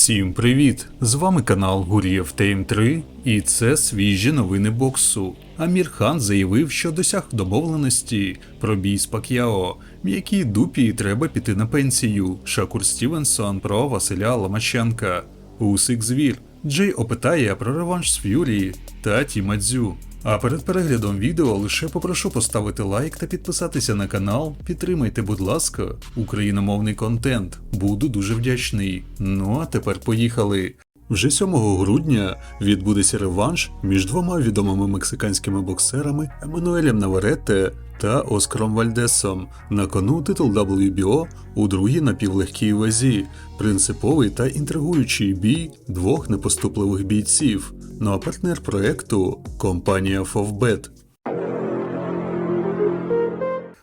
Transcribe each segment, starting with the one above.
Всім привіт! З вами канал Гур'єв Тейм 3 і це свіжі новини боксу. Амір Хан заявив, що досяг домовленості про бій з Пак'яо. М'якій дупі треба піти на пенсію. Шакур Стівенсон про Василя Ломаченка. Усик Звір. Джей опитає про реванш з Ф'юрі та Тіма Дзю. А перед переглядом відео лише попрошу поставити лайк та підписатися на канал. Підтримайте, будь ласка, україномовний контент. Буду дуже вдячний. Ну а тепер поїхали. Вже 7 грудня відбудеться реванш між двома відомими мексиканськими боксерами Еммануелем Наваретте та Оскаром Вальдесом. На кону титул WBO у другій напівлегкій вазі, принциповий та інтригуючий бій двох непоступливих бійців. Ну а партнер проекту компанія Фовбет.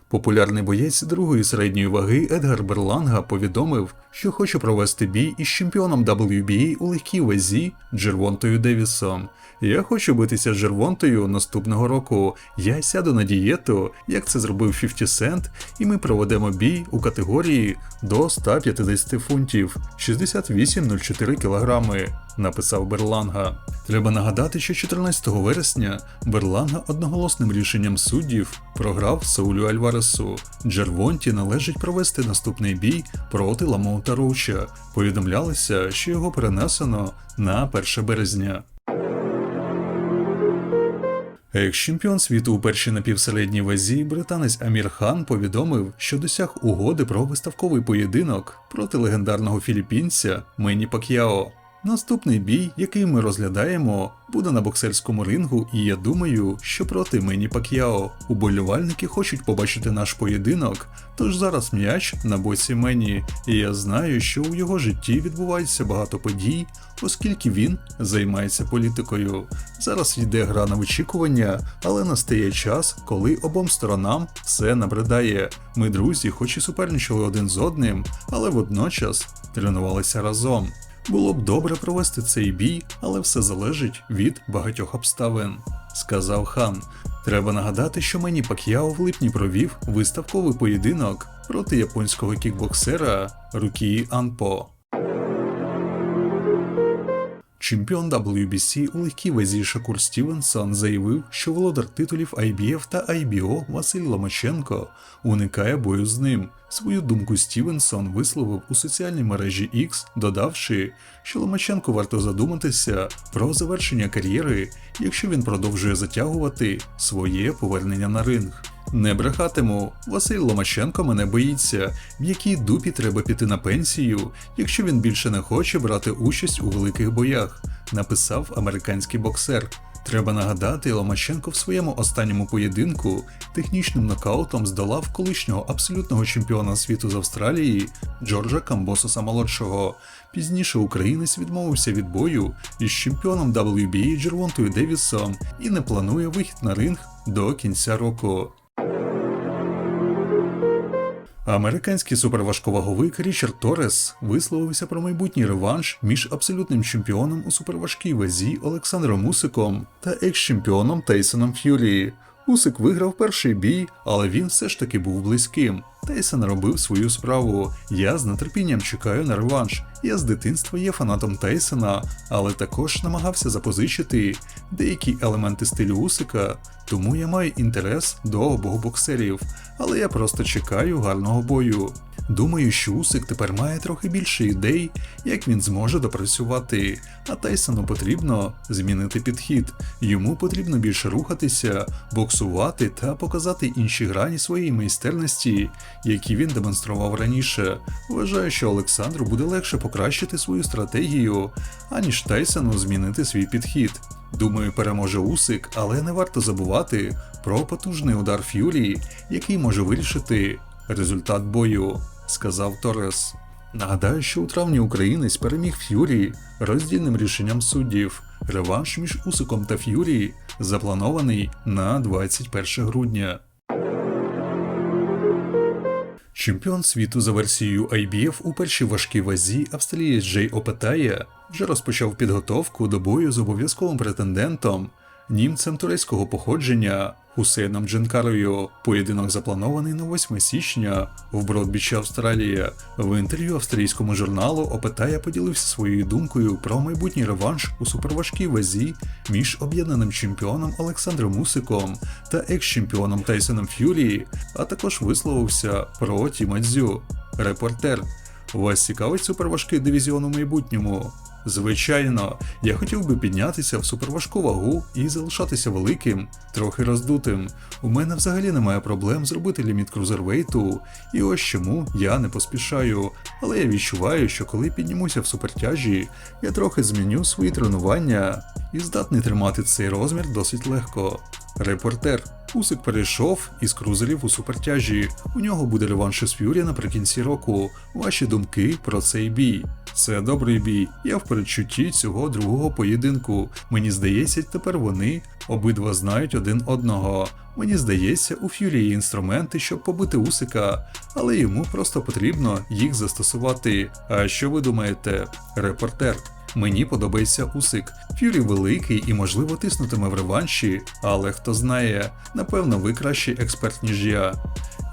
Популярний боєць другої середньої ваги Едгар Берланга повідомив, що хоче провести бій із чемпіоном WBA у легкій вазі Джервонтою Девісом. Я хочу битися з Джервонтою наступного року. Я сяду на дієту, як це зробив 50 Cent, і ми проведемо бій у категорії до 150 фунтів 68,04 кілограми. Написав Берланга. Треба нагадати, що 14 вересня Берланга одноголосним рішенням суддів програв Саулю Альваресу. Джервонті належить провести наступний бій проти Ламоута Роуча. Повідомлялося, що його перенесено на 1 березня. Екс-чемпіон світу у першій напівсередній вазі британець Амір Хан повідомив, що досяг угоди про виставковий поєдинок проти легендарного філіппінця Мені Пак'яо. Наступний бій, який ми розглядаємо, буде на боксерському рингу, і я думаю, що проти Мені Пак'яо уболівальники хочуть побачити наш поєдинок. Тож зараз м'яч на боці Мені, і я знаю, що у його житті відбувається багато подій, оскільки він займається політикою. Зараз йде гра на вичікування, але настає час, коли обом сторонам все набридає. Ми друзі, хоч і суперничали один з одним, але водночас тренувалися разом. Було б добре провести цей бій, але все залежить від багатьох обставин, сказав хан. Треба нагадати, що мені Пак'яо в липні провів виставковий поєдинок проти японського кікбоксера Рукії Анпо. Чемпіон WBC у легкій вазі Шакур Стівенсон заявив, що володар титулів IBF та IBO Василь Ломаченко уникає бою з ним. Свою думку Стівенсон висловив у соціальній мережі X, додавши, що Ломаченко варто задуматися про завершення кар'єри, якщо він продовжує затягувати своє повернення на ринг. Не брехатиму, Василь Ломаченко мене боїться, в якій дупі треба піти на пенсію, якщо він більше не хоче брати участь у великих боях, написав американський боксер. Треба нагадати, Ломаченко в своєму останньому поєдинку технічним нокаутом здолав колишнього абсолютного чемпіона світу з Австралії Джорджа Камбососа молодшого. Пізніше українець відмовився від бою із чемпіоном WBA Джервонтою Девісом і не планує вихід на ринг до кінця року. Американський суперважковаговик Річард Торрес висловився про майбутній реванш між абсолютним чемпіоном у суперважкій вазі Олександром Усиком та екс-чемпіоном Тейсоном Ф'юрі. Усик виграв перший бій, але він все ж таки був близьким. Тейсон робив свою справу. Я з нетерпінням чекаю на реванш. Я з дитинства є фанатом Тейсона, але також намагався запозичити деякі елементи стилю Усика, тому я маю інтерес до обох боксерів, але я просто чекаю гарного бою. Думаю, що Усик тепер має трохи більше ідей, як він зможе допрацювати, а Тайсону потрібно змінити підхід. Йому потрібно більше рухатися, боксувати та показати інші грані своєї майстерності, які він демонстрував раніше. Вважаю, що Олександру буде легше покращити свою стратегію, аніж Тайсону змінити свій підхід. Думаю, переможе Усик, але не варто забувати про потужний удар Ф'юрі, який може вирішити результат бою, сказав Торрес. Нагадаю, що у травні українець переміг Ф'юрі роздільним рішенням суддів. Реванш між Усиком та Ф'юрі запланований на 21 грудня. Чемпіон світу за версією IBF у першій важкій вазі австралієць Джей Опетая вже розпочав підготовку до бою з обов'язковим претендентом, німцем турецького походження Хусейном Дженкарою. Поєдинок запланований на 8 січня в Бродбічі, Австралія. В інтерв'ю австрійському журналу Опитая поділився своєю думкою про майбутній реванш у суперважкій вазі між об'єднаним чемпіоном Олександром Мусиком та екс-чемпіоном Тайсоном Ф'юрі, а також висловився про Тіма Дзю. Репортер. Вас цікавить суперважкий дивізіон у майбутньому? Звичайно, я хотів би піднятися в суперважку вагу і залишатися великим, трохи роздутим. У мене взагалі немає проблем зробити ліміт крузервейту, і ось чому я не поспішаю. Але я відчуваю, що коли піднімуся в супертяжі, я трохи зміню свої тренування і здатний тримати цей розмір досить легко. Репортер. Усик перейшов із крузерів у супертяжі. У нього буде реванш із Ф'юрі наприкінці року. Ваші думки про цей бій. Це добрий бій. Я в передчутті цього другого поєдинку. Мені здається, тепер вони обидва знають один одного. Мені здається, у Ф'юрі є інструменти, щоб побити Усика, але йому просто потрібно їх застосувати. А що ви думаєте? Репортер. Мені подобається Усик. Ф'юрі великий і можливо тиснутиме в реванші, але хто знає, напевно, ви кращий експерт, ніж я.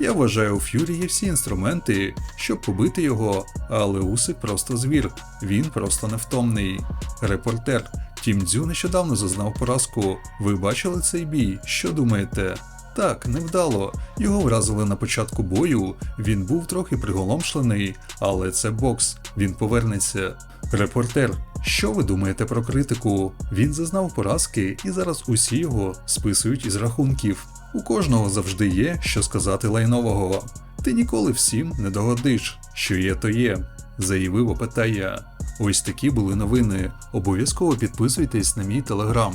Я вважаю, у Ф'юрі є всі інструменти, щоб побити його, але Усик просто звір, він просто невтомний. Репортер. Тім Дзю нещодавно зазнав поразку. Ви бачили цей бій? Що думаєте? Так, невдало. Його вразили на початку бою. Він був трохи приголомшлений, але це бокс. Він повернеться. Репортер. Що ви думаєте про критику? Він зазнав поразки, і зараз усі його списують із рахунків. У кожного завжди є що сказати лайнового. Ти ніколи всім не догодиш, що є, то є, заявив Опитая. Ось такі були новини. Обов'язково підписуйтесь на мій телеграм.